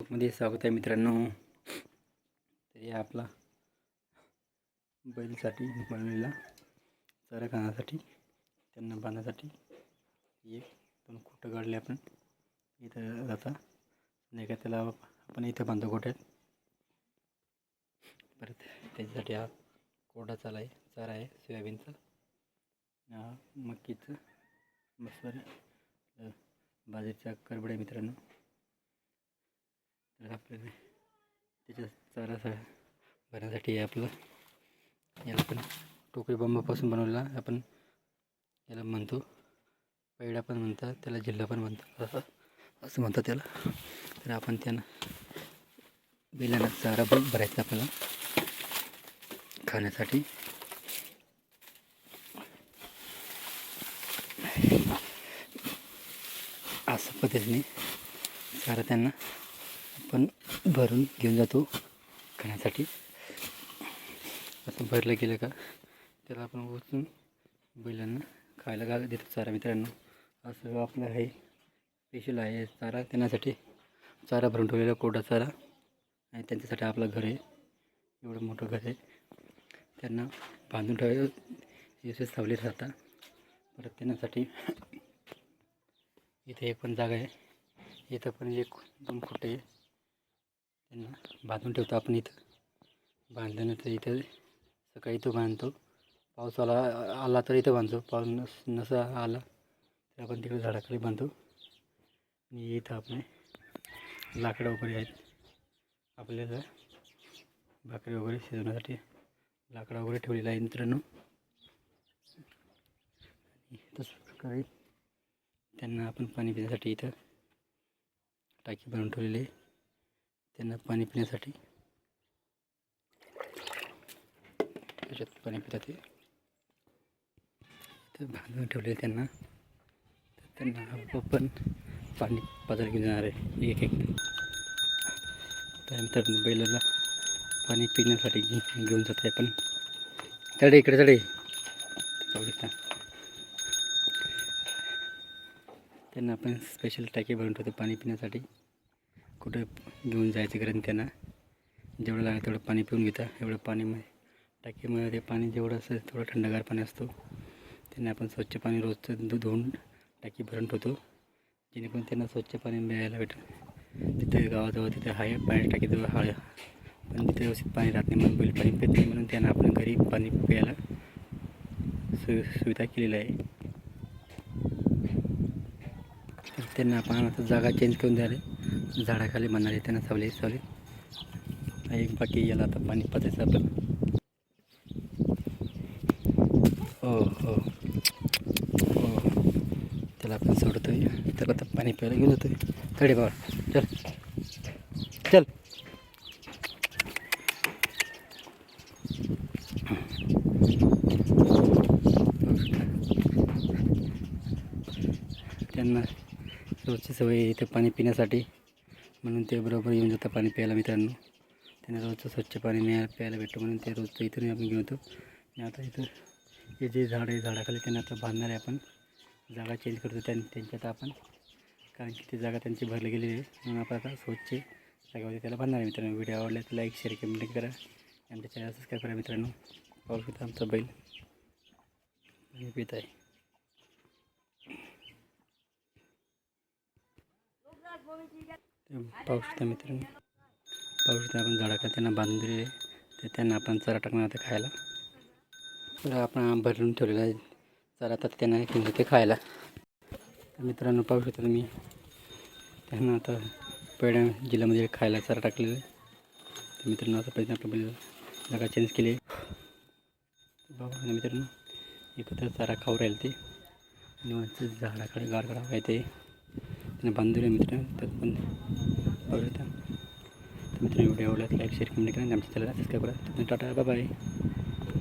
मध्ये स्वागत आहे मित्रांनो. तरी आपला बैलसाठी बनलेला चारा खाण्यासाठी त्यांना बांधण्यासाठी एक दोन खोटं काढले आपण. इथं जाता नाही का त्याला आपण इथं बांधतो गोठ्यात परत त्याच्यासाठी हा कोरडा चाला आहे चारा आहे सोयाबीनचा. हा मक्कीचं मस्वरी बाजरीचा करबड आहे मित्रांनो. तर आपल्याला त्याच्या चारा सगळा भरण्यासाठी हे आपलं याला पण टोकरी बंबापासून बनवलेला. आपण याला म्हणतो पैडा पण म्हणतात त्याला जिल्हा पण म्हणतात. असं असं म्हणतात त्याला. तर आपण त्यांना बिलांना चारा पण भरायचा आपल्याला खाण्यासाठी. असं पद्धतीने चारा त्यांना आपण भरून घेऊन जातो खाण्यासाठी. असं भरलं गेलं का? त्याला आपण उचलून बैलांना खायला घाल देतो चारा मित्रांनो. असं आपलं आहे. स्पेशल आहे चारा त्यांच्यासाठी चारा भरून ठेवलेला कोरडा चारा. आणि त्यांच्यासाठी आपलं घर आहे. एवढं मोठं घर आहे. त्यांना बांधून ठेवायचं. व्यवस्थित सावले राहतात परत त्यांच्यासाठी इथे एक पण जागा आहे. इथं पण एक दोन फुटे त्यांना बांधून ठेवतो आपण इथं. बांधल्यानंतर इथं सकाळी इथं बांधतो. पाऊस आला आला तर इथं बांधतो. पाऊस नस नसा आला तर आपण तिकडे झाडाखाली बांधतो. आणि इथं आपले लाकडं वगैरे आहेत. आपल्याला भाकरी वगैरे शिजवण्यासाठी लाकडं वगैरे ठेवलेलं आहे मित्रांनो. तसं प्रकारे त्यांना आपण पाणी पिण्यासाठी इथं टाकी बनवून ठेवलेली आहे. त्यांना पाणी पिण्यासाठी. त्याच्यात पाणी पितात ते. बांधून ठेवले त्यांना. तर त्यांना आपण पाणी पाजायला घेऊन जाणार आहे. एक एक. त्यानंतर बैलाला पाणी पिण्यासाठी घेऊन जात आहे पण. चढे इकडे चढे. पाहू त्यांना आपण स्पेशल टाकी बनवतो ठेवतो पाणी पिण्यासाठी. कुठं घेऊन जायचं कारण त्यांना जेवढं लागेल तेवढं पाणी पिऊन घेता. एवढं पाणी मग टाकीमध्ये ते पाणी जेवढं असतं थोडं थंडगार पाणी असतो. त्यांना आपण स्वच्छ पाणी रोजचं दूध धुवून टाकी भरून ठेवतो. जेणेकरून त्यांना स्वच्छ पाणी मिळायला भेटेल. तिथे गावाजवळ तिथे आहे पाणी टाकीजवळ हळ पण तिथे व्यवस्थित पाणी राहत नाही म्हणून बैल पाणी पित नाही म्हणून त्यांना आपण घरी पाणी प्यायला सु सुविधा केलेली आहे. त्यांना आपण आता जागा चेंज करून द्यायला झाडाखाली म्हणणार आहे त्यांना सावली सावली. एक बाकी याला आता पाणी पाचायचं आपण हो हो. हो. त्याला आपण सोडतोय. त्याला आता पाणी प्यायला घेऊन जातोय. तडे बाबा. चल. चल. त्यांना रोजची सवय येते इथे पाणी पिण्यासाठी. म्हणून ते बरोबर येऊन जातं पाणी प्यायला मित्रांनो. त्यांना रोजचं स्वच्छ पाणी मिळायला प्यायला भेटतो म्हणून ते रोजचं इथून आपण घेऊन येतो. आणि आता इथं हे जे झाड आहे झाडाखाली त्यांना आता बांधणार आहे आपण. जागा चेंज करतो त्यां त्यांच्यात आपण. कारण की ती जागा त्यांची भरली गेलेली आहे. म्हणून आपण आता स्वच्छ जागेमध्ये त्याला बांधणार आहे मित्रांनो. व्हिडिओ आवडला तर लाईक शेअर कमेंट करा. आमच्या चॅनल सबस्क्राईब करा मित्रांनो. पाऊस शकता आमचा बैल. आणि पित आहे. ते पाहू शकता मित्रांनो. पाहू शकता आपण झाडाखाली त्यांना बांधून दिलेले ते त्यांना आपण चारा टाकणार आता खायला. तर आपण भरून ठेवलेला आहे. चारा तर त्यांना घेऊन जाते खायला. तर मित्रांनो पाहू शकता तुम्ही. त्यांना आता पेड्या जिल्ह्यामध्ये खायला चारा टाकलेला आहे. तर मित्रांनो आता पाहिजे आपल्या जागा चेंज केली. आहे ना मित्रांनो एकत्र चारा खाऊ राहील ते. निवांत झाडाकडे गारगडा गाड आहे ते त्यांना बांधून आहे मित्रांनो तर पण पाहू शकता तर मित्रांनो व्हिडिओ आवडला लाईक शेअर कमेंट करा आणि आमच्या चॅनलला सबस्क्राईब करा टाटा बाय बाय